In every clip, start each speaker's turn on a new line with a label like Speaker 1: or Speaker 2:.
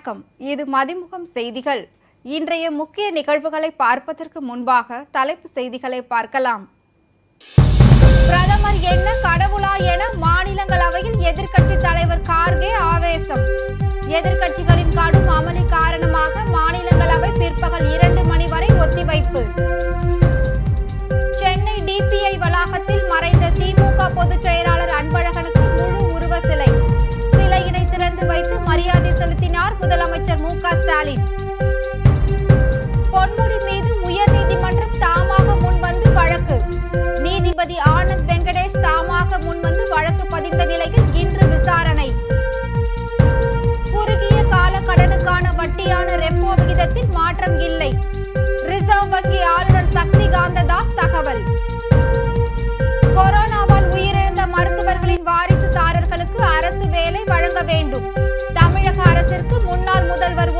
Speaker 1: வணக்கம். இது மதிமுகம் செய்திகள். இன்றைய முக்கிய நிகழ்வுகளை பார்ப்பதற்கு முன்பாக தலைப்பு செய்திகளை பார்க்கலாம். பிரதமர் என்ன கடவுளா என மாநிலங்களவையில் எதிர்க்கட்சி தலைவர் கார்கே ஆவேசம். எதிர்க்கட்சிகளின் கடும் அமளி காரணமாக மாநிலங்களவை பிற்பகல் இரண்டு மணி வரை ஒத்திவைப்பு. சென்னை டிபிஐ வளாகத்தில் மறைந்த திமுக பொதுச் செயலாளர் அன்பழகனுக்கு முழு உருவ சிலை. சிலையினை திறந்து வைத்து மரியாதை செலுத்தினார் முதலமைச்சர் மு க ஸ்டாலின். பொன்முடி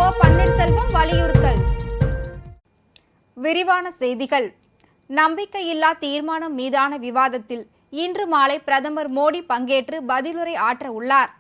Speaker 1: ஓ பன்னீர்செல்வம் வலியுறுத்தல். விரிவான செய்திகள். நம்பிக்கையில்லா தீர்மானம் மீதான விவாதத்தில் இன்று மாலை பிரதமர் மோடி பங்கேற்று பதிலுரை ஆற்ற உள்ளார்.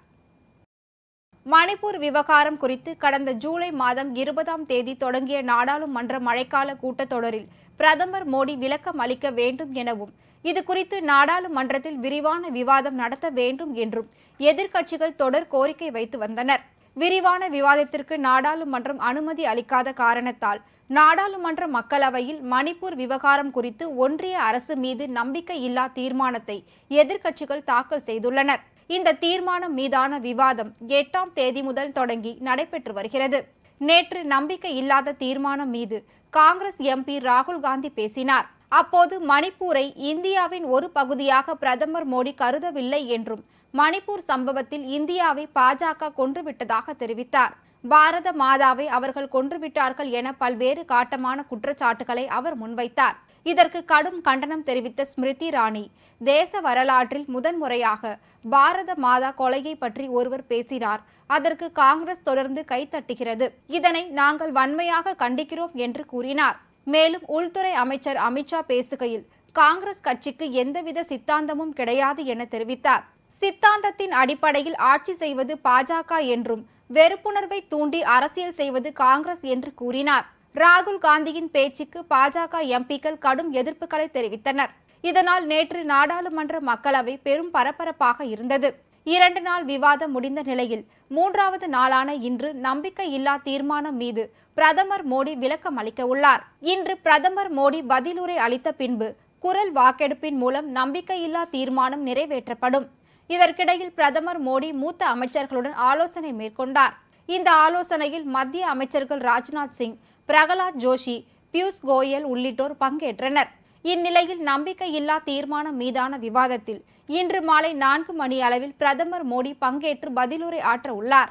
Speaker 1: மணிப்பூர் விவகாரம் குறித்து கடந்த ஜூலை மாதம் இருபதாம் தேதி தொடங்கிய நாடாளுமன்ற மழைக்கால கூட்டத்தொடரில் பிரதமர் மோடி விளக்கம் அளிக்க வேண்டும் எனவும் இது குறித்து நாடாளுமன்றத்தில் விரிவான விவாதம் நடத்த வேண்டும் என்றும் எதிர்க்கட்சிகள் தொடர் கோரிக்கை வைத்து வந்தனர். விரிவான விவாதத்திற்கு நாடாளுமன்றம் அனுமதி அளிக்காத காரணத்தால் நாடாளுமன்ற மக்களவையில் மணிப்பூர் விவகாரம் குறித்து ஒன்றிய அரசு மீது நம்பிக்கையில்லா தீர்மானத்தை எதிர்க்கட்சிகள் தாக்கல் செய்துள்ளனர். இந்த தீர்மானம் மீதான விவாதம் எட்டாம் தேதி முதல் தொடங்கி நடைபெற்று வருகிறது. நேற்று நம்பிக்கை இல்லாத தீர்மானம் மீது காங்கிரஸ் எம்பி ராகுல் காந்தி பேசினார். அப்போது மணிப்பூரை இந்தியாவின் ஒரு பகுதியாக பிரதமர் மோடி கருதவில்லை என்றும் மணிப்பூர் சம்பவத்தில் இந்தியாவை பாஜக கொன்றுவிட்டதாக தெரிவித்தார். பாரத மாதாவை அவர்கள் கொன்றுவிட்டார்கள் என பல்வேறு காட்டமான குற்றச்சாட்டுகளை அவர் முன்வைத்தார். இதற்கு கடும் கண்டனம் தெரிவித்த ஸ்மிருதி இரானி தேச வரலாற்றில் முதன்முறையாக பாரத மாதா கொலையை பற்றி ஒருவர் பேசினார். அதற்கு காங்கிரஸ் தொடர்ந்து கைத்தட்டுகிறது இதனை நாங்கள் வன்மையாக கண்டிக்கிறோம் என்று கூறினார். மேலும் உள்துறை அமைச்சர் அமித்ஷா பேசுகையில் காங்கிரஸ் கட்சிக்கு எந்தவித சித்தாந்தமும் கிடையாது என தெரிவித்தார். சித்தாந்தத்தின் அடிப்படையில் ஆட்சி செய்வது பாஜக என்றும் வெறுப்புணர்வை தூண்டி அரசியல் செய்வது காங்கிரஸ் என்று கூறினார். ராகுல் காந்தியின் பேச்சுக்கு பாஜக எம்பிக்கள் கடும் எதிர்ப்புகளை தெரிவித்தனர். இதனால் நேற்று நாடாளுமன்ற மக்களவை பெரும் பரபரப்பாக இருந்தது. இரண்டு நாள் விவாதம் முடிந்த நிலையில் மூன்றாவது நாளான இன்று நம்பிக்கையில்லா தீர்மானம் மீது பிரதமர் மோடி விளக்கம் அளிக்க உள்ளார். இன்று பிரதமர் மோடி பதிலுரை அளித்த பின்பு குரல் வாக்கெடுப்பின் மூலம் நம்பிக்கையில்லா தீர்மானம் நிறைவேற்றப்படும். இதற்கிடையில் பிரதமர் மோடி மூத்த அமைச்சர்களுடன் ஆலோசனை மேற்கொண்டார். இந்த ஆலோசனையில் மத்திய அமைச்சர்கள் ராஜ்நாத் சிங் பிரகலாத் ஜோஷி பியூஷ் கோயல் உள்ளிட்டோர் பங்கேற்றனர். இந்நிலையில் நம்பிக்கையில்லா தீர்மானம் மீதான விவாதத்தில் இன்று மாலை நான்கு மணி அளவில் பிரதமர் மோடி பங்கேற்று பதிலுரை ஆற்ற உள்ளார்.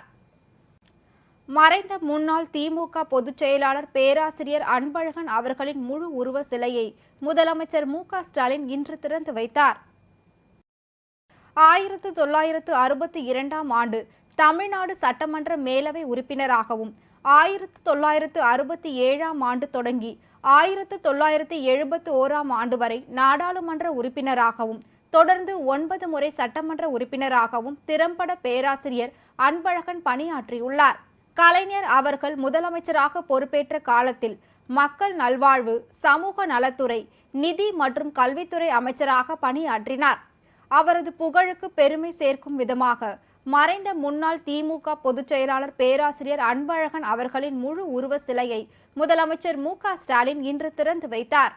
Speaker 1: மறைந்த முன்னாள் திமுக பொதுச் செயலாளர் பேராசிரியர் அன்பழகன் அவர்களின் முழு உருவ சிலையை முதலமைச்சர் மு க ஸ்டாலின் இன்று திறந்து வைத்தார். ஆயிரத்து தொள்ளாயிரத்து அறுபத்தி இரண்டாம் ஆண்டு தமிழ்நாடு சட்டமன்ற மேலவை உறுப்பினராகவும் ஆயிரத்து தொள்ளாயிரத்து அறுபத்தி ஏழாம் ஆண்டு தொடங்கி ஆயிரத்து தொள்ளாயிரத்து எழுபத்து ஓராம் ஆண்டு வரை நாடாளுமன்ற உறுப்பினராகவும் தொடர்ந்து ஒன்பது முறை சட்டமன்ற உறுப்பினராகவும் திறம்பட பேராசிரியர் அன்பழகன் பணியாற்றியுள்ளார். கலைஞர் அவர்கள் முதலமைச்சராக பொறுப்பேற்ற காலத்தில் மக்கள் நல்வாழ்வு சமூக நலத்துறை நிதி மற்றும் கல்வித்துறை அமைச்சராக பணியாற்றினார். அவரது புகழுக்கு பெருமை சேர்க்கும் விதமாக. மறைந்த முன்னாள் திமுக பொதுச் செயலாளர் பேராசிரியர் அன்பழகன் அவர்களின் முழு உருவ சிலையை முதலமைச்சர் மு க ஸ்டாலின் இன்று திறந்து வைத்தார்.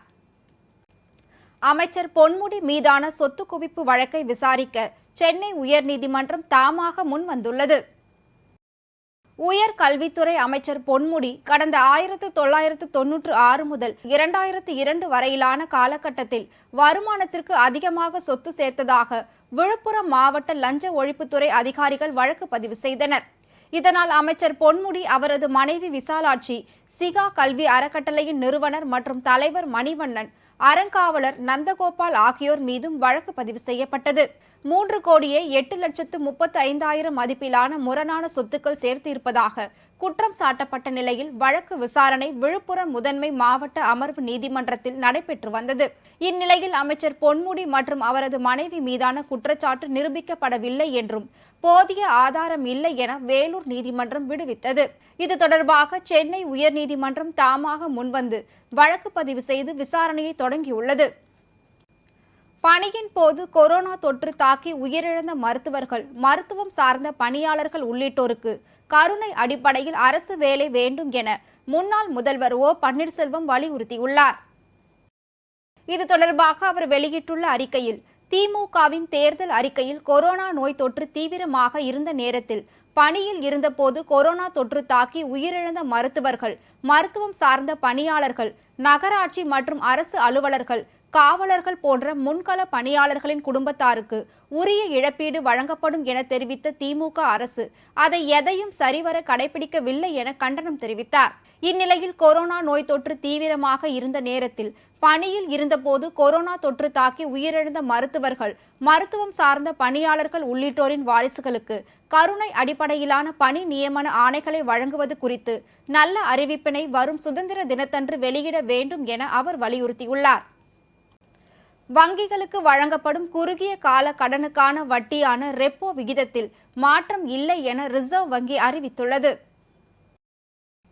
Speaker 1: அமைச்சர் பொன்முடி மீதான சொத்து குவிப்பு வழக்கை விசாரிக்க சென்னை உயர்நீதிமன்றம் தாமாக முன் வந்துள்ளது உயர் கல்வித்துறை அமைச்சர் பொன்முடி கடந்த ஆயிரத்து தொள்ளாயிரத்து தொன்னூற்று ஆறு முதல் இரண்டாயிரத்து இரண்டு வரையிலான காலகட்டத்தில் வருமானத்திற்கு அதிகமாக சொத்து சேர்த்ததாக விழுப்புரம் மாவட்ட லஞ்ச ஒழிப்புத்துறை அதிகாரிகள் வழக்கு பதிவு செய்தனர். இதனால் அமைச்சர் பொன்முடி அவரது மனைவி விசாலாட்சி சிகா கல்வி அறக்கட்டளையின் நிறுவனர் மற்றும் தலைவர் மணிவண்ணன் அறங்காவலர் நந்தகோபால் ஆகியோர் மீதும் வழக்கு பதிவு செய்யப்பட்டது. மூன்று கோடியே எட்டு லட்சத்து முப்பத்தி ஐந்தாயிரம் மதிப்பிலான முரணான சொத்துக்கள் சேர்த்து இருப்பதாக குற்றம் சாட்டப்பட்ட நிலையில் வழக்கு விசாரணை விழுப்புரம் முதன்மை மாவட்ட அமர்வு நீதிமன்றத்தில் நடைபெற்று வந்தது. இந்நிலையில் அமைச்சர் பொன்முடி மற்றும் அவரது மனைவி மீதான குற்றச்சாட்டு நிரூபிக்கப்படவில்லை என்றும் போதிய ஆதாரம் இல்லை என வேலூர் நீதிமன்றம் விடுவித்தது. இது தொடர்பாக சென்னை உயர்நீதிமன்றம் தாமாக முன்வந்து வழக்கு பதிவு செய்து விசாரணையை தொடங்கியுள்ளது. பணியின் போது கொரோனா தொற்று தாக்கி உயிரிழந்த மருத்துவர்கள் மருத்துவம் சார்ந்த பணியாளர்கள் உள்ளிட்டோருக்கு கருணை அடிப்படையில் அரசு வேலை வேண்டும் என முன்னாள் முதல்வர் ஓ பன்னீர்செல்வம் வலியுறுத்தியுள்ளார். இது தொடர்பாக அவர் வெளியிட்டுள்ள அறிக்கையில் திமுகவின் தேர்தல் அறிக்கையில் கொரோனா நோய் தொற்று தீவிரமாக இருந்த நேரத்தில் பணியில் இருந்தபோது கொரோனா தொற்று தாக்கி உயிரிழந்த மருத்துவர்கள் மருத்துவம் சார்ந்த பணியாளர்கள் நகராட்சி மற்றும் அரசு அலுவலர்கள் காவலர்கள் போன்ற முன்கள பணியாளர்களின் குடும்பத்தாருக்கு உரிய இழப்பீடு வழங்கப்படும் என தெரிவித்த திமுக அரசு அதை எதையும் சரிவர கடைபிடிக்கவில்லை என கண்டனம் தெரிவித்தார். இந்நிலையில் கொரோனா நோய் தொற்று தீவிரமாக இருந்த நேரத்தில் பணியில் இருந்தபோது கொரோனா தொற்று தாக்கி உயிரிழந்த மருத்துவர்கள் மருத்துவம் சார்ந்த பணியாளர்கள் உள்ளிட்டோரின் வாரிசுகளுக்கு கருணை அடிப்படையிலான பணி நியமன ஆணைகளை வழங்குவது குறித்து நல்ல அறிவிப்பினை வரும் சுதந்திர தினத்தன்று வெளியிட வேண்டும் என அவர் வலியுறுத்தியுள்ளார். வங்கிகளுக்கு வழங்கப்படும் குறுகிய கால கடனுக்கான வட்டியான ரெப்போ விகிதத்தில் மாற்றம் இல்லை என ரிசர்வ் வங்கி அறிவித்துள்ளது.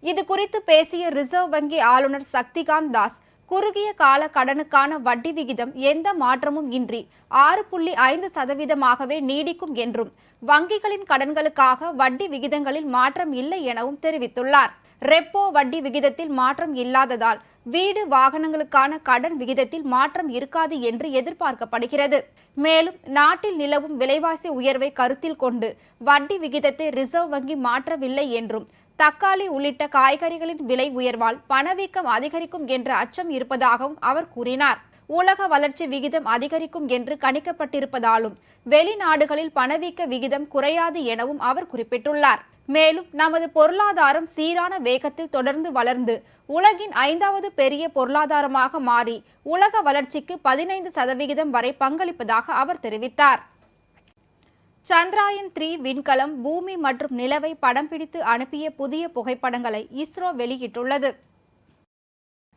Speaker 1: இது குறித்து பேசிய ரிசர்வ் வங்கி ஆளுநர் சக்திகாந்த் தாஸ் குறுகிய கால கடனுக்கான வட்டி விகிதம் எந்த மாற்றமும் இன்றி ஆறு புள்ளி ஐந்து சதவீதமாகவே நீடிக்கும் என்றும் வங்கிகளின் கடன்களுக்காக வட்டி விகிதங்களில் மாற்றம் இல்லை எனவும் தெரிவித்துள்ளார். ரெப்போ வட்டி விகிதத்தில் மாற்றம் இல்லாததால் வீடு வாகனங்களுக்கான கடன் விகிதத்தில் மாற்றம் இருக்காது என்று எதிர்பார்க்கப்படுகிறது. மேலும் நாட்டில் நிலவும் விலைவாசி உயர்வை கருத்தில் கொண்டு வட்டி விகிதத்தை ரிசர்வ் வங்கி மாற்றவில்லை என்றும் தக்காளி உள்ளிட்ட காய்கறிகளின் விலை உயர்வால் பணவீக்கம் அதிகரிக்கும் என்ற அச்சம் இருப்பதாகவும் அவர் கூறினார். உலக வளர்ச்சி விகிதம் அதிகரிக்கும் என்று கணிக்கப்பட்டிருப்பதாலும் வெளிநாடுகளில் பணவீக்க விகிதம் குறையாது எனவும் அவர் குறிப்பிட்டுள்ளார். மேலும் நமது பொருளாதாரம் சீரான வேகத்தில் தொடர்ந்து வளர்ந்து உலகின் ஐந்தாவது பெரிய பொருளாதாரமாக மாறி உலக வளர்ச்சிக்கு பதினைந்து சதவிகிதம் வரை பங்களிப்பதாக அவர் தெரிவித்தார். சந்திராயன் த்ரீ விண்கலம் பூமி மற்றும் நிலவை படம் பிடித்து அனுப்பிய புதிய புகைப்படங்களை இஸ்ரோ வெளியிட்டுள்ளது.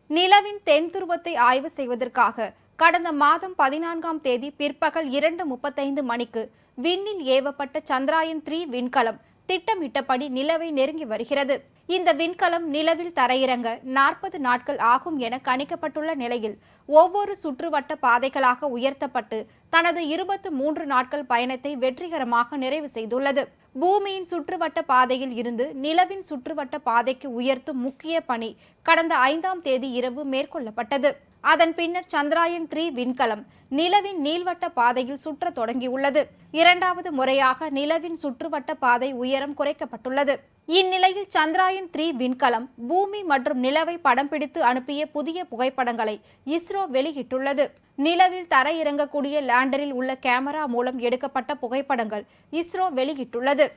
Speaker 1: நிலவின் தென் துருவத்தை ஆய்வு செய்வதற்காக கடந்த மாதம் பதினான்காம் தேதி பிற்பகல் இரண்டு முப்பத்தைந்து மணிக்கு விண்ணில் ஏவப்பட்ட சந்திராயன் த்ரீ விண்கலம் திட்டமிட்டபடி நிலவை நெருங்கி வருகிறது. இந்த விண்கலம் நிலவில் தரையிறங்க நாற்பது நாட்கள் ஆகும் என கணிக்கப்பட்டுள்ள நிலையில் ஒவ்வொரு சுற்றுவட்ட பாதைகளாக உயர்த்தப்பட்டு தனது இருபத்து மூன்று நாட்கள் பயணத்தை வெற்றிகரமாக நிறைவு செய்துள்ளது. பூமியின் சுற்றுவட்ட பாதையில் இருந்து நிலவின் சுற்றுவட்ட பாதைக்கு உயர்த்தும் முக்கிய பணி கடந்த ஐந்தாம் தேதி இரவு மேற்கொள்ளப்பட்டது. அதன் பின்னர் சந்திராயன் த்ரீ விண்கலம் நிலவின் நீள்வட்ட பாதையில் சுற்ற தொடங்கியுள்ளது. இரண்டாவது முறையாக நிலவின் சுற்றுவட்ட பாதை உயரம் குறைக்கப்பட்டுள்ளது. இந்நிலையில் சந்திராயன் த்ரீ விண்கலம் பூமி மற்றும் நிலவை படம் பிடித்து அனுப்பிய புதிய புகைப்படங்களை இஸ்ரோ வெளியிட்டுள்ளது. நிலவில் தரையிறங்கக்கூடிய லேண்டரில் உள்ள கேமரா மூலம் எடுக்கப்பட்ட புகைப்படங்கள் இஸ்ரோ வெளியிட்டுள்ளது.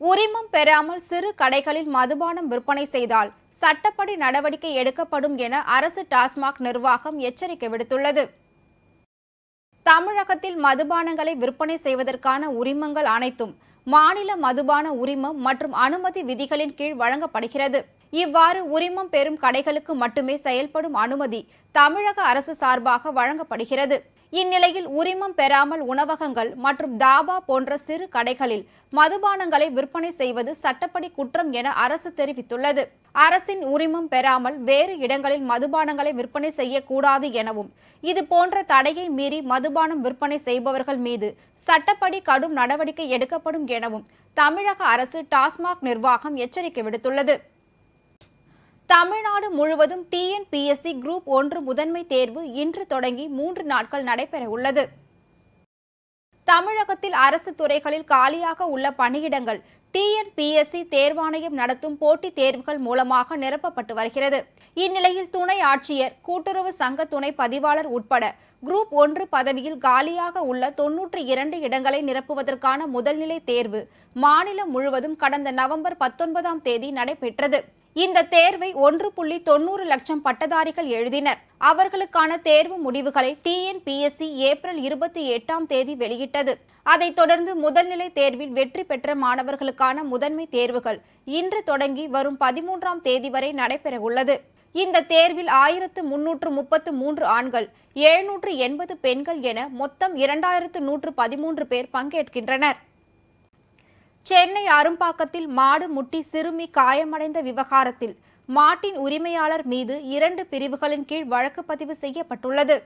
Speaker 1: உரிமம் பெறாமல் சிறு கடைகளில் மதுபானம் விற்பனை செய்தால் சட்டப்படி நடவடிக்கை எடுக்கப்படும் என அரசு டாஸ்மாக் நிர்வாகம் எச்சரிக்கை விடுத்துள்ளது. தமிழகத்தில் மதுபானங்களை விற்பனை செய்வதற்கான உரிமங்கள் அனைத்தும் மாநில மதுபான உரிமம் மற்றும் அனுமதி விதிகளின் கீழ் வழங்கப்படுகிறது. இவ்வாறு உரிமம் பெறும் கடைகளுக்கு மட்டுமே செயல்படும் அனுமதி தமிழக அரசு சார்பாக வழங்கப்படுகிறது. இந்நிலையில் உரிமம் பெறாமல் உணவகங்கள் மற்றும் தாபா போன்ற சிறு கடைகளில் மதுபானங்களை விற்பனை செய்வது சட்டப்படி குற்றம் என அரசு தெரிவித்துள்ளது. அரசின் உரிமம் பெறாமல் வேறு இடங்களில் மதுபானங்களை விற்பனை செய்யக்கூடாது எனவும் இது போன்ற தடையை மீறி மதுபானம் விற்பனை செய்பவர்கள் மீது சட்டப்படி கடும் நடவடிக்கை எடுக்கப்படும் எனவும் தமிழக அரசு டாஸ்மாக் நிர்வாகம் எச்சரிக்கை விடுத்துள்ளது. தமிழ்நாடு முழுவதும் டிஎன்பிஎஸ்சி குரூப் ஒன்று முதன்மை தேர்வு இன்று தொடங்கி மூன்று நாட்கள் நடைபெற உள்ளது. தமிழகத்தில் அரசு துறைகளில் காலியாக உள்ள பணியிடங்கள் டிஎன்பிஎஸ்சி தேர்வாணையம் நடத்தும் போட்டித் தேர்வுகள் மூலமாக நிரப்பப்பட்டு வருகிறது. இந்நிலையில் துணை ஆட்சியர் கூட்டுறவு சங்க துணை பதிவாளர் உட்பட குரூப் ஒன்று பதவியில் காலியாக உள்ள தொன்னூற்றி இரண்டு இடங்களை நிரப்புவதற்கான முதல்நிலை தேர்வு மாநிலம் முழுவதும் கடந்த நவம்பர் பத்தொன்பதாம் தேதி நடைபெற்றது. இந்த தேர்வை ஒன்று புள்ளி தொண்ணூறு லட்சம் பட்டதாரிகள் எழுதினர். அவர்களுக்கான தேர்வு முடிவுகளை டிஎன்பிஎஸ்சி ஏப்ரல் இருபத்தி எட்டாம் தேதி வெளியிட்டது. அதைத் தொடர்ந்து முதல்நிலை தேர்வில் வெற்றி பெற்ற மாணவர்களுக்கான முதன்மை தேர்வுகள் இன்று தொடங்கி வரும் பதிமூன்றாம் தேதி வரை நடைபெறவுள்ளது. இந்த தேர்வில் ஆயிரத்து முன்னூற்று முப்பத்து மூன்று ஆண்கள் எழுநூற்று எண்பது பெண்கள் என மொத்தம் இரண்டாயிரத்து நூற்று பதிமூன்று பேர் பங்கேற்கின்றனர். சென்னை அரும்பாக்கத்தில் மாடு முட்டி சிறுமி காயமடைந்த விவகாரத்தில் மாட்டின் உரிமையாளர் மீது இரண்டு பிரிவுகளின் கீழ் வழக்கு பதிவு செய்யப்பட்டுள்ளது.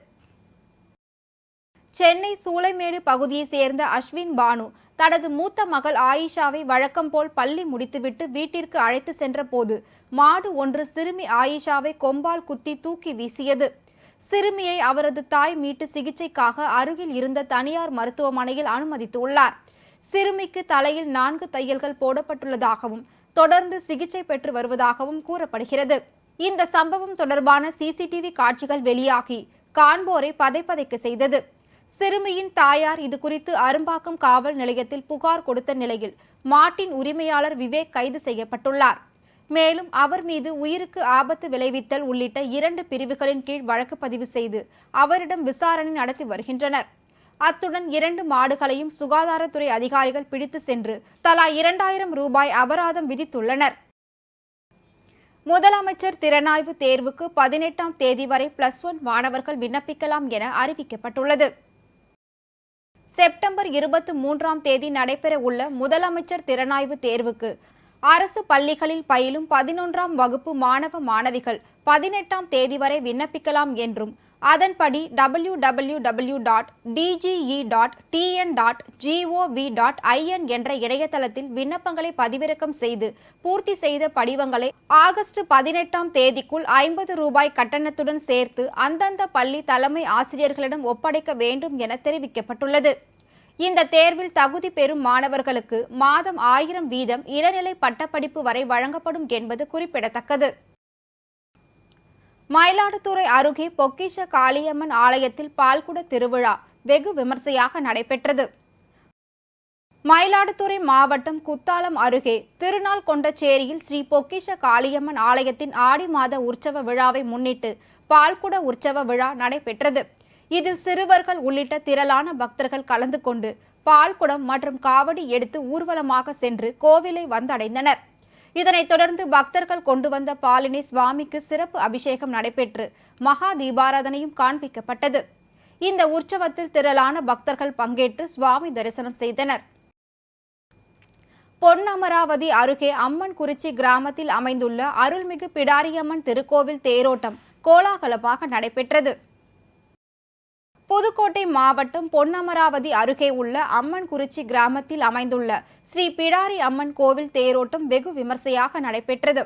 Speaker 1: சென்னை சூளைமேடு பகுதியைச் சேர்ந்த அஸ்வின் பானு தனது மூத்த மகள் ஆயிஷாவை வழக்கம் போல் பள்ளி முடித்துவிட்டு வீட்டிற்கு அழைத்து சென்றபோது மாடு ஒன்று சிறுமி ஆயிஷாவை கொம்பால் குத்தி தூக்கி வீசியது. சிறுமியை அவரது தாய் மீட்டு சிகிச்சைக்காக அருகில் இருந்த தனியார் மருத்துவமனையில் அனுமதித்துள்ளார். சிறுமிக்கு தலையில் நான்கு தையல்கள் போடப்பட்டுள்ளதாகவும் தொடர்ந்து சிகிச்சை பெற்று வருவதாகவும் கூறப்படுகிறது. இந்த சம்பவம் தொடர்பான சிசிடிவி காட்சிகள் வெளியாகி காண்போரை பதைப்பதைக்க செய்தது. சிறுமியின் தாயார் இது குறித்து அரும்பாக்கம் காவல் நிலையத்தில் புகார் கொடுத்த நிலையில் மாட்டின் உரிமையாளர் விவேக் கைது செய்யப்பட்டுள்ளார். மேலும் அவர் மீது உயிருக்கு ஆபத்து விளைவித்தல் உள்ளிட்ட இரண்டு பிரிவுகளின் கீழ் வழக்கு பதிவு செய்து அவரிடம் விசாரணை நடத்தி வருகின்றனர். அத்துடன் இரண்டு மாடுகளையும் சுகாதாரத்துறை அதிகாரிகள் பிடித்து சென்று தலா இரண்டாயிரம் ரூபாய் அபராதம் விதித்துள்ளனர். முதலமைச்சர் திறனாய்வு தேர்வுக்கு பதினெட்டாம் தேதி வரை பிளஸ் ஒன் மாணவர்கள் விண்ணப்பிக்கலாம் என அறிவிக்கப்பட்டுள்ளது. செப்டம்பர் இருபத்தி மூன்றாம் தேதி நடைபெற உள்ள முதலமைச்சர் திறனாய்வு தேர்வுக்கு அரசு பள்ளிகளில் பயிலும் பதினொன்றாம் வகுப்பு மாணவ மாணவிகள் பதினெட்டாம் தேதி வரை விண்ணப்பிக்கலாம் என்றும் அதன்படி W W W dot DGE dot TN dot GOV dot IN என்ற இணையதளத்தில் விண்ணப்பங்களை பதிவிறக்கம் செய்து பூர்த்தி செய்த படிவங்களை ஆகஸ்ட் பதினெட்டாம் தேதிக்குள் ஐம்பது ரூபாய் கட்டணத்துடன் சேர்த்து அந்தந்த பள்ளி தலைமை ஆசிரியர்களிடம் ஒப்படைக்க வேண்டும் என தெரிவிக்கப்பட்டுள்ளது. இந்த தேர்வில் தகுதி பெறும் மாணவர்களுக்கு மாதம் ஆயிரம் வீதம் இளநிலை பட்டப்படிப்பு வரை வழங்கப்படும் என்பது குறிப்பிடத்தக்கது. மயிலாடுதுறை அருகே பொக்கிஷ காளியம்மன் ஆலயத்தில் பால்குட திருவிழா வெகு விமர்சையாக நடைபெற்றது. மயிலாடுதுறை மாவட்டம் குத்தாலம் அருகே திருநாள் கொண்டச்சேரியில் ஸ்ரீ பொக்கிஷ காளியம்மன் ஆலயத்தின் ஆடி மாத உற்சவ விழாவை முன்னிட்டு பால்குட உற்சவ விழா நடைபெற்றது. இதில் சிறுவர்கள் உள்ளிட்ட திரளான பக்தர்கள் கலந்து கொண்டு பால்குடம் மற்றும் காவடி எடுத்து ஊர்வலமாக சென்று கோவிலை வந்தடைந்தனர். இதனைத் தொடர்ந்து பக்தர்கள் கொண்டு வந்த பாலினை சுவாமிக்கு சிறப்பு அபிஷேகம் நடைபெற்று மகா தீபாராதனையும் காண்பிக்கப்பட்டது. இந்த உற்சவத்தில் திரளான பக்தர்கள் பங்கேற்று சுவாமி தரிசனம் செய்தனர். பொன்னமராவதி அருகே அம்மன் குறிச்சி கிராமத்தில் அமைந்துள்ள அருள்மிகு பிடாரியம்மன் திருக்கோவில் தேரோட்டம் கோலாகலமாக நடைபெற்றது. புதுக்கோட்டை மாவட்டம் பொன்னமராவதி அருகே உள்ள அம்மன் குறிச்சி கிராமத்தில் அமைந்துள்ள ஸ்ரீ பிடாரி அம்மன் கோவில் தேரோட்டம் வெகு விமர்சையாக நடைபெற்றது.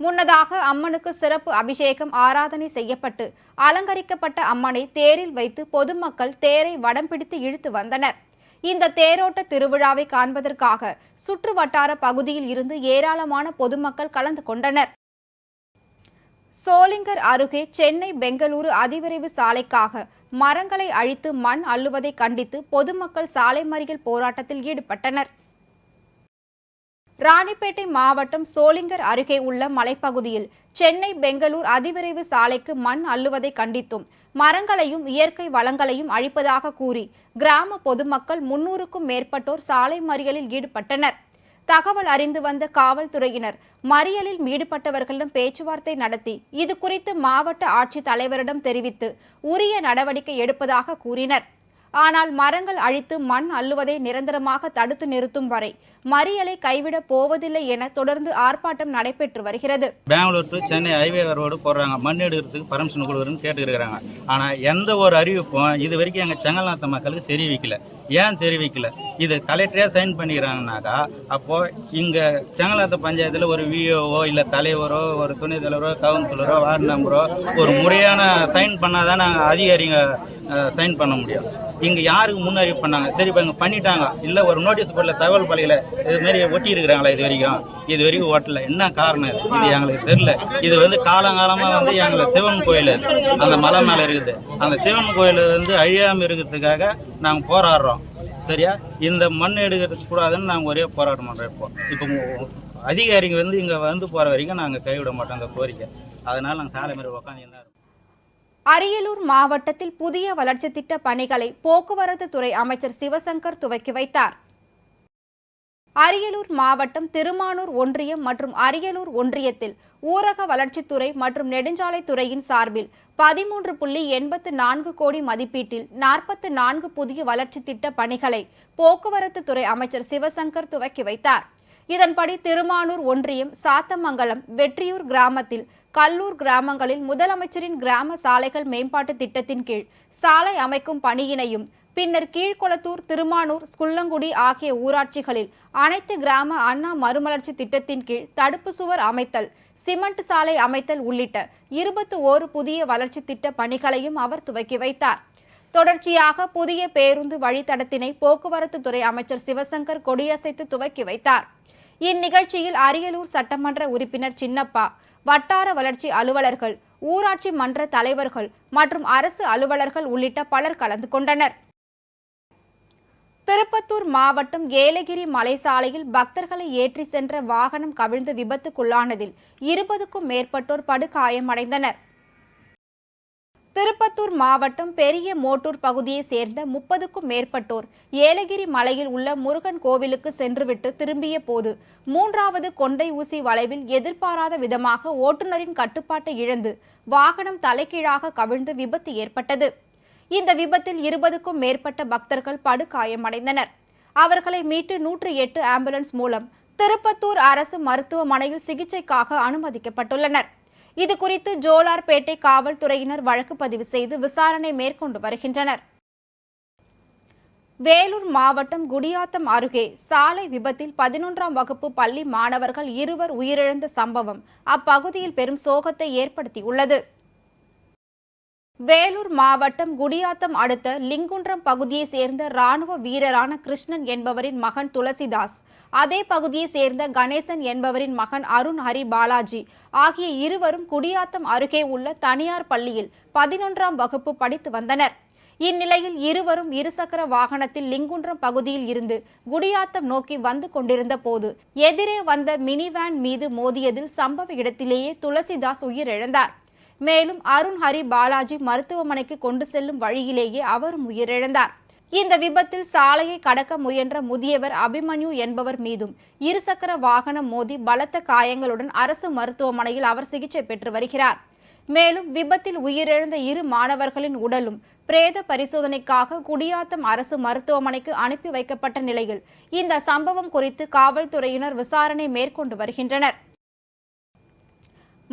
Speaker 1: முன்னதாக அம்மனுக்கு சிறப்பு அபிஷேகம் ஆராதனை செய்யப்பட்டு அலங்கரிக்கப்பட்ட அம்மனை தேரில் வைத்து பொதுமக்கள் தேரை வடம் பிடித்து இழுத்து வந்தனர். இந்த தேரோட்ட திருவிழாவை காண்பதற்காக சுற்று வட்டார பகுதியில் இருந்து ஏராளமான பொதுமக்கள் கலந்து கொண்டனர். சோளிங்கர் அருகே சென்னை பெங்களூரு அதிவிரைவு சாலைக்காக மரங்களை அழித்து மண் அள்ளுவதை கண்டித்து பொதுமக்கள் சாலை மறியல் போராட்டத்தில் ஈடுபட்டனர். ராணிப்பேட்டை மாவட்டம் சோளிங்கர் அருகே உள்ள மலைப்பகுதியில் சென்னை பெங்களூர் அதிவிரைவு சாலைக்கு மண் அள்ளுவதை கண்டித்தும் மரங்களையும் இயற்கை வளங்களையும் அழிப்பதாக கூறி கிராம பொதுமக்கள் முன்னூறுக்கும் மேற்பட்டோர் சாலை மறியலில் ஈடுபட்டனர். தகவல் அறிந்து வந்த காவல்துறையினர் மறியலில் ஈடுபட்டவர்களிடம் பேச்சுவார்த்தை நடத்தி இது குறித்து மாவட்ட ஆட்சித் தலைவரிடம் தெரிவித்து உரிய நடவடிக்கை எடுப்பதாக கூறினர். ஆனால் மரங்கள் அழித்து மண் அள்ளுவதை நிரந்தரமாக தடுத்து நிறுத்தும் வரை மறியலை கைவிடப் போவதில்லை என தொடர்ந்து ஆர்ப்பாட்டம் நடைபெற்று வருகிறது.
Speaker 2: Bangalore to Chennai highway road போடுறாங்க. மண் எடுக்கிறதுக்கு பர்மிஷன் கொடுக்குறதுன்னு கேட்டுக்கிறாங்க ஆனால் எந்த ஒரு அறிவிப்பும் இது வரைக்கும் எங்கள் செங்கல்நாத்த மக்களுக்கு தெரிவிக்கல. ஏன் தெரிவிக்கல? இது கலெக்டரே சைன் பண்ணிக்கிறாங்கனாக்கா அப்போது இங்கே செங்கல்நாத்த பஞ்சாயத்தில் ஒரு விஓஓ இல்லை தலைவரோ ஒரு துணைத் தலைவரோ கவுன்சிலரோ வார்டு மெம்பரோ ஒரு முறையான சைன் பண்ணால் தான் நாங்கள் அதிகாரிங்க சைன் பண்ண முடியும். இங்கே யாருக்கு முன்னறிவு பண்ணாங்க? சரி இப்போ இங்கே பண்ணிட்டாங்க. இல்லை ஒரு நோட்டீஸ் போடல தகவல் பலையில் இதுமாரி ஒட்டி இருக்கிறாங்களா இது வரைக்கும்? இது வரைக்கும் ஓட்டல என்ன காரணம் இது? இது எங்களுக்கு தெரில இது வந்து காலங்காலமாக வந்து எங்களுக்கு சிவன் கோயில். அந்த மலை மேலே இருக்குது. அந்த சிவன் கோயில் வந்து அழியாமல் இருக்கிறதுக்காக நாங்கள் போராடுறோம். சரியா? இந்த மண் எடுக்கிறது கூடாதுன்னு நாங்கள் ஒரே போராட்டம் பண்ணுறோம் இப்போ. இப்போ அதிகாரிகள் வந்து இங்கே வந்து போகிற வரைக்கும் நாங்கள் கைவிட மாட்டோம் அந்த கோரிக்கை. அதனால் நாங்கள் சாலை மாதிரி உட்காந்து
Speaker 1: அரியலூர் மாவட்டத்தில் புதிய வளர்ச்சி திட்ட பணிகளை போக்குவரத்து துறை அமைச்சர் சிவசங்கர் துவக்கி வைத்தார். அரியலூர் மாவட்டம் திருமானூர் ஒன்றியம் மற்றும் அரியலூர் ஒன்றியத்தில் ஊரக வளர்ச்சித்துறை மற்றும் நெடுஞ்சாலைத்துறையின் சார்பில் பதிமூன்று புள்ளி எண்பத்து நான்கு கோடி மதிப்பீட்டில் நாற்பத்து நான்கு புதிய வளர்ச்சி திட்ட பணிகளை போக்குவரத்து துறை அமைச்சர் சிவசங்கர் துவக்கி வைத்தார். இதன்படி திருமானூர் ஒன்றியம் சாத்தமங்கலம் வெற்றியூர் கிராமத்தில் கல்லூர் கிராமங்களில் முதலமைச்சரின் கிராம சாலைகள் மேம்பாட்டு திட்டத்தின் கீழ் சாலை அமைக்கும் பணியினையும் பின்னர் கீழ்குளத்தூர் திருமானூர் ஸ்குல்லங்குடி ஆகிய ஊராட்சிகளில் அனைத்து கிராம அண்ணா மறுமலர்ச்சி திட்டத்தின் கீழ் தடுப்பு சுவர் அமைத்தல் சிமெண்ட் சாலை அமைத்தல் உள்ளிட்ட இருபத்தி ஓரு புதிய வளர்ச்சி திட்ட பணிகளையும் அவர் துவக்கி வைத்தார். தொடர்ச்சியாக புதிய பேருந்து வழித்தடத்தினை போக்குவரத்து துறை அமைச்சர் சிவசங்கர் கொடியசைத்து துவக்கி வைத்தார். இந்நிகழ்ச்சியில் அரியலூர் சட்டமன்ற உறுப்பினர் சின்னப்பா வட்டார வளர்ச்சி அலுவலர்கள் ஊராட்சி மன்ற தலைவர்கள் மற்றும் அரசு அலுவலர்கள் உள்ளிட்ட பலர் கலந்து கொண்டனர். திருப்பத்தூர் மாவட்டம் ஏலகிரி மலைசாலையில் பக்தர்களை ஏற்றி சென்ற வாகனம் கவிழ்ந்து விபத்துக்குள்ளானதில் இருபதுக்கும் மேற்பட்டோர் படுகாயமடைந்தனர். திருப்பத்தூர் மாவட்டம் பெரிய மோட்டூர் பகுதியை சேர்ந்த முப்பதுக்கும் மேற்பட்டோர் ஏலகிரி மலையில் உள்ள முருகன் கோவிலுக்கு சென்றுவிட்டு திரும்பிய போது மூன்றாவது கொண்டை ஊசி வளைவில் எதிர்பாராத விதமாக ஓட்டுநரின் கட்டுப்பாட்டை இழந்து வாகனம் தலைகீழாக கவிழ்ந்து விபத்து ஏற்பட்டது. இந்த விபத்தில் இருபதுக்கும் மேற்பட்ட பக்தர்கள் படுகாயமடைந்தனர். அவர்களை மீட்டு நூற்று எட்டு ஆம்புலன்ஸ் மூலம் திருப்பத்தூர் அரசு மருத்துவமனையில் சிகிச்சைக்காக அனுமதிக்கப்பட்டுள்ளனர். இது குறித்து ஜோலார்பேட்டை காவல்துறையினர் வழக்கு பதிவு செய்து விசாரணை மேற்கொண்டு வருகின்றனர். வேலூர் மாவட்டம் குடியாத்தம் அருகே சாலை விபத்தில் பதினொன்றாம் வகுப்பு பள்ளி மாணவர்கள் இருவர் உயிரிழந்த சம்பவம் அப்பகுதியில் பெரும் சோகத்தை ஏற்படுத்தியுள்ளது. வேலூர் மாவட்டம் குடியாத்தம் அடுத்த லிங்குன்றம் பகுதியை சேர்ந்த ராணுவ வீரரான கிருஷ்ணன் என்பவரின் மகன் துளசிதாஸ் அதே பகுதியை சேர்ந்த கணேசன் என்பவரின் மகன் அருண் ஹரி பாலாஜி ஆகிய இருவரும் குடியாத்தம் அருகே உள்ள தனியார் பள்ளியில் பதினொன்றாம் வகுப்பு படித்து வந்தனர். இந்நிலையில் இருவரும் இருசக்கர வாகனத்தில் லிங்குன்றம் பகுதியில் இருந்து குடியாத்தம் நோக்கி வந்து கொண்டிருந்த போது எதிரே வந்த மினி வேன் மீது மோதியதில் சம்பவ இடத்திலேயே துளசிதாஸ் உயிரிழந்தார். மேலும் அருண் ஹரி பாலாஜி மருத்துவமனைக்கு கொண்டு செல்லும் வழியிலேயே அவரும் உயிரிழந்தார். இந்த விபத்தில் சாலையை கடக்க முயன்ற முதியவர் அபிமன்யு என்பவர் மீதும் இருசக்கர வாகனம் மோதி பலத்த காயங்களுடன் அரசு மருத்துவமனையில் அவர் சிகிச்சை பெற்று வருகிறார். மேலும் விபத்தில் உயிரிழந்த இரு மாணவர்களின் உடலும் பிரேத பரிசோதனைக்காக குடியாத்தம் அரசு மருத்துவமனைக்கு அனுப்பி வைக்கப்பட்ட நிலையில் இந்த சம்பவம் குறித்து காவல்துறையினர் விசாரணை மேற்கொண்டு வருகின்றனர்.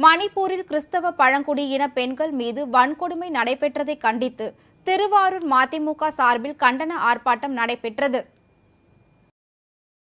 Speaker 1: மணிப்பூரில் கிறிஸ்தவ பழங்குடியின பெண்கள் மீது வன்கொடுமை நடைபெற்றதை கண்டித்து திருவாரூர் மதிமுக சார்பில் கண்டன ஆர்ப்பாட்டம் நடைபெற்றது.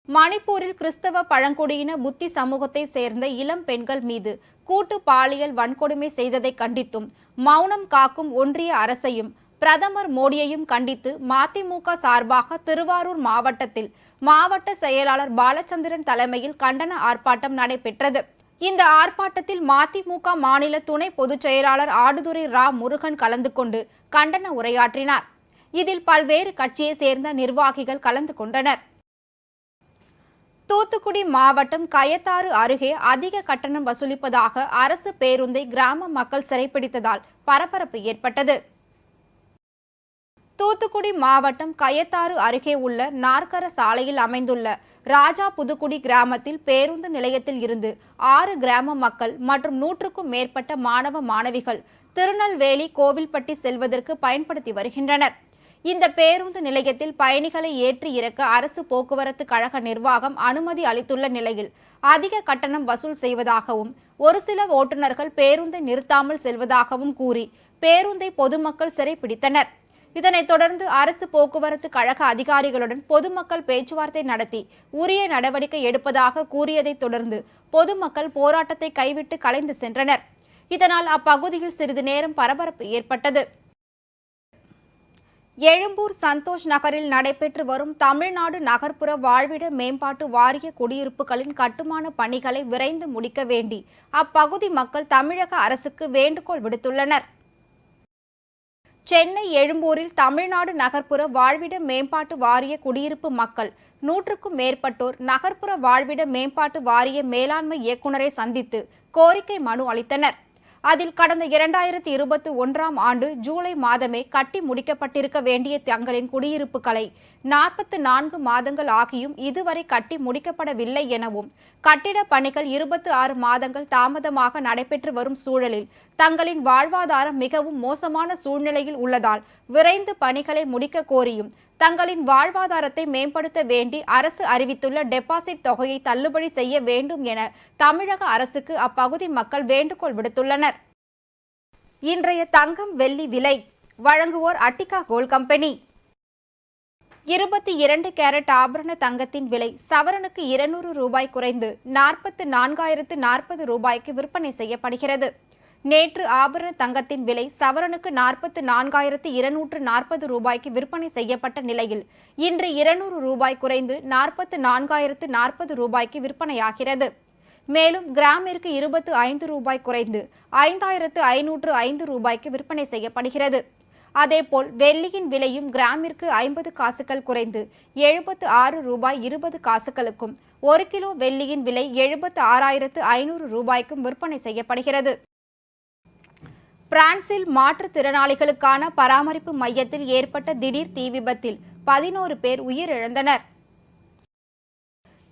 Speaker 1: மணிப்பூரில் கிறிஸ்தவ பழங்குடியின புத்தி சமூகத்தை சேர்ந்த இளம் பெண்கள் மீது கூட்டு பாலியல் வன்கொடுமை செய்ததை கண்டித்தும் மௌனம் காக்கும் ஒன்றிய அரசையும் பிரதமர் மோடியையும் கண்டித்து மதிமுக சார்பாக திருவாரூர் மாவட்டத்தில் மாவட்ட செயலாளர் பாலச்சந்திரன் தலைமையில் கண்டன ஆர்ப்பாட்டம் நடைபெற்றது. இந்த ஆர்ப்பாட்டத்தில் மதிமுக மாநில துணை பொதுச் செயலாளர் ஆடுதுறை ரா. முருகன் கலந்து கொண்டு கண்டன உரையாற்றினார். இதில் பல்வேறு கட்சியை சேர்ந்த நிர்வாகிகள் கலந்து கொண்டனர். தூத்துக்குடி மாவட்டம் கயத்தாறு அருகே அதிக கட்டணம் வசூலிப்பதாக அரசு பேருந்தை கிராம மக்கள் சிறைப்பிடித்ததால் பரபரப்பு ஏற்பட்டது. தூத்துக்குடி மாவட்டம் கயத்தாறு அருகே உள்ள நாற்கர சாலையில் அமைந்துள்ள ராஜா புதுக்குடி கிராமத்தில் பேருந்து நிலையத்தில் இருந்து ஆறு கிராம மக்கள் மற்றும் நூற்றுக்கும் மேற்பட்ட மாணவ மாணவிகள் திருநெல்வேலி கோவில்பட்டி செல்வதற்கு பயன்படுத்தி வருகின்றனர். இந்த பேருந்து நிலையத்தில் பயணிகளை ஏற்றி இறக்க அரசு போக்குவரத்து கழக நிர்வாகம் அனுமதி அளித்துள்ள நிலையில் அதிக கட்டணம் வசூல் செய்வதாகவும் ஒரு சில ஓட்டுநர்கள் பேருந்தை நிறுத்தாமல் செல்வதாகவும் கூறி பேருந்தை பொதுமக்கள் சிறைப்பிடித்தனர் இதனைத் தொடர்ந்து அரசு போக்குவரத்து கழக அதிகாரிகளுடன் பொதுமக்கள் பேச்சுவார்த்தை நடத்தி உரிய நடவடிக்கை எடுப்பதாக கூறியதைத் தொடர்ந்து பொதுமக்கள் போராட்டத்தை கைவிட்டு கலைந்து சென்றனர். இதனால் அப்பகுதியில் சிறிது நேரம் பரபரப்பு ஏற்பட்டது. எழும்பூர் சந்தோஷ் நகரில் நடைபெற்று வரும் தமிழ்நாடு நகர்ப்புற வாழ்விட மேம்பாட்டு வாரிய குடியிருப்புகளின் கட்டுமான பணிகளை விரைந்து முடிக்க வேண்டி அப்பகுதி மக்கள் தமிழக அரசுக்கு வேண்டுகோள் விடுத்துள்ளனர். சென்னை எழும்பூரில் தமிழ்நாடு நகர்ப்புற வாழ்விட மேம்பாட்டு வாரிய குடியிருப்பு மக்கள் நூற்றுக்கும் மேற்பட்டோர் நகர்ப்புற வாழ்விட மேம்பாட்டு வாரிய மேலாண்மை இயக்குநரை சந்தித்து கோரிக்கை மனு அளித்தனர். அதில் கடந்த இரண்டாயிரத்தி இருபத்தி ஒன்றாம் ஆண்டு ஜூலை மாதமே கட்டி முடிக்கப்பட்டிருக்க வேண்டிய தங்களின் குடியிருப்புகளை நாற்பத்து நான்கு மாதங்கள் ஆகியும் இதுவரை கட்டி முடிக்கப்படவில்லை எனவும் கட்டிட பணிகள் இருபத்தி ஆறு மாதங்கள் தாமதமாக நடைபெற்று வரும் சூழலில் தங்களின் வாழ்வாதாரம் மிகவும் மோசமான சூழ்நிலையில் உள்ளதால் விரைந்து பணிகளை முடிக்க கோரியும். தங்களின் வாழ்வாதாரத்தை மேம்படுத்த வேண்டி அரசு அறிவித்துள்ள டெபாசிட் தொகையை தள்ளுபடி செய்ய வேண்டும் என தமிழக அரசுக்கு அப்பகுதி மக்கள் வேண்டுகோள் விடுத்துள்ளனர். இன்றைய தங்கம் வெள்ளி விலை வழங்குவோர் அட்டிகா கோல் கம்பெனி. இருபத்தி இரண்டு கேரட் ஆபரண தங்கத்தின் விலை சவரனுக்கு இருநூறு ரூபாய் குறைந்து நாற்பத்து நான்காயிரத்து நாற்பது ரூபாய்க்கு விற்பனை செய்யப்படுகிறது. நேற்று ஆபரண தங்கத்தின் விலை சவரனுக்கு நாற்பத்து நான்காயிரத்து இருநூற்று நாற்பது ரூபாய்க்கு விற்பனை செய்யப்பட்ட நிலையில் இன்று இருநூறு ரூபாய் குறைந்து நாற்பத்து நான்காயிரத்து நாற்பது ரூபாய்க்கு விற்பனையாகிறது. மேலும் கிராமிற்கு இருபத்து ஐந்து ரூபாய் குறைந்து ஐந்தாயிரத்து ஐநூற்று ஐந்து ரூபாய்க்கு விற்பனை செய்யப்படுகிறது. அதேபோல் வெள்ளியின் விலையும் கிராமிற்கு ஐம்பது காசுகள் குறைந்து எழுபத்து ஆறு ரூபாய் இருபது காசுகளுக்கும் ஒரு கிலோ வெள்ளியின் விலை எழுபத்து ஆறாயிரத்து ஐநூறு ரூபாய்க்கும் விற்பனை செய்யப்படுகிறது. பிரான்சில் மாற்றுத்திறனாளிகளுக்கான பராமரிப்பு மையத்தில் ஏற்பட்ட திடீர் தீ விபத்தில் பதினோரு பேர் உயிரிழந்தனர்.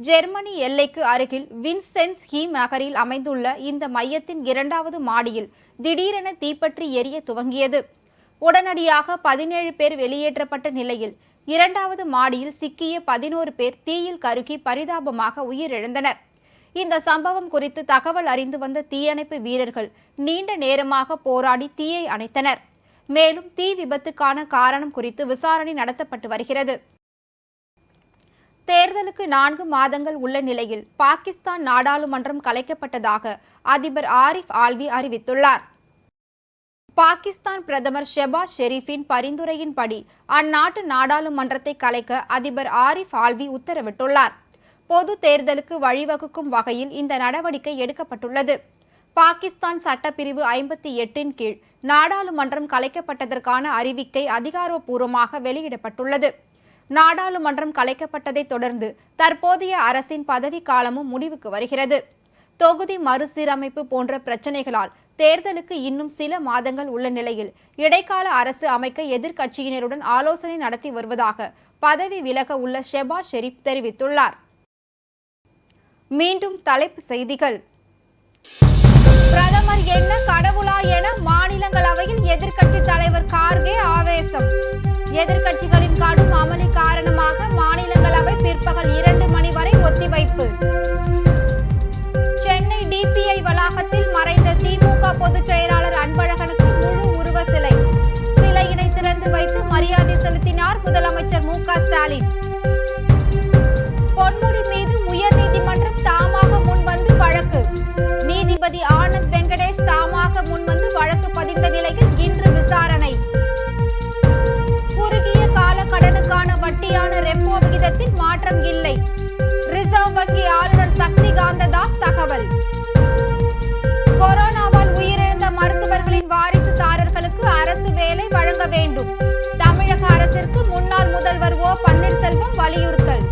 Speaker 1: ஜெர்மனி எல்லைக்கு அருகில் வின்சென்ஸ் ஹீம் நகரில் அமைந்துள்ள இந்த மையத்தின் இரண்டாவது மாடியில் திடீரென தீப்பற்றி எரிய துவங்கியது. உடனடியாக பதினேழு பேர் வெளியேற்றப்பட்ட நிலையில் இரண்டாவது மாடியில் சிக்கிய பதினோரு பேர் தீயில் கருகி பரிதாபமாக உயிரிழந்தனர். இந்த சம்பவம் குறித்து தகவல் அறிந்து வந்த தீயணைப்பு வீரர்கள் நீண்ட நேரமாக போராடி தீயை அணைத்தனர். மேலும் தீ விபத்துக்கான காரணம் குறித்து விசாரணை நடத்தப்பட்டு வருகிறது. தேர்தலுக்கு நான்கு மாதங்கள் உள்ள நிலையில் பாகிஸ்தான் நாடாளுமன்றம் கலைக்கப்பட்டதாக அதிபர் ஆரிஃப் ஆல்வி அறிவித்துள்ளார். பாகிஸ்தான் பிரதமர் ஷெபாஸ் ஷெரீஃபின் பரிந்துரையின்படி அந்நாட்டு நாடாளுமன்றத்தை கலைக்க அதிபர் ஆரிஃப் ஆல்வி உத்தரவிட்டுள்ளார். பொது தேர்தலுக்கு வழிவகுக்கும் வகையில் இந்த நடவடிக்கை எடுக்கப்பட்டுள்ளது. பாகிஸ்தான் சட்டப்பிரிவு ஐம்பத்தி எட்டின் கீழ் நாடாளுமன்றம் கலைக்கப்பட்டதற்கான அறிவிக்கை அதிகாரப்பூர்வமாக வெளியிடப்பட்டுள்ளது. நாடாளுமன்றம் கலைக்கப்பட்டதைத் தொடர்ந்து தற்போதைய அரசின் பதவிக்காலமும் முடிவுக்கு வருகிறது. தொகுதி மறுசீரமைப்பு போன்ற பிரச்சினைகளால் தேர்தலுக்கு இன்னும் சில மாதங்கள் உள்ள நிலையில் இடைக்கால அரசு அமைக்க எதிர்க்கட்சியினருடன் ஆலோசனை நடத்தி வருவதாக பதவி விலக உள்ள ஷெபாஸ் ஷெரீப் தெரிவித்துள்ளார். மீண்டும் தலைப்பு செய்திகள். பிரதமர் என்ன கடவுளா என மாநிலங்களவையில் எதிர்க்கட்சி தலைவர் கார்கே ஆவேசம். எதிர்க்கட்சிகளின் கடும் அமளி காரணமாக மாநிலங்களவை பிற்பகல் இரண்டு மணி வரை ஒத்திவைப்பு. சென்னை டிபிஐ வளாகத்தில் மறைந்த திமுக பொதுச் செயலாளர் அன்பழகனுக்கு முழு உருவ சிலை. சிலையினை திறந்து வைத்து மரியாதை செலுத்தினார் முதலமைச்சர் மு க ஸ்டாலின். பொன்முடி மீது உயர் நீதிமன்றம் தாமாக முன்வந்து வழக்கு. நீதிபதி ஆனந்த் வெங்கடேஷ் தாமாக முன்வந்து வழக்கு பதிந்த நிலையில் இன்று விசாரணை. குறுகிய கால கடனுக்கான வட்டியான ரெப்போ விகிதத்தில் மாற்றம் இல்லை. ரிசர்வ் வங்கி ஆளுநர் சக்தி காந்ததாஸ் தகவல். கொரோனாவால் உயிரிழந்த மருத்துவர்களின் வாரிசுதாரர்களுக்கு அரசு வேலை வழங்க வேண்டும். தமிழக அரசிற்கு முன்னாள் முதல்வர் ஓ பன்னீர்செல்வம் வலியுறுத்தல்.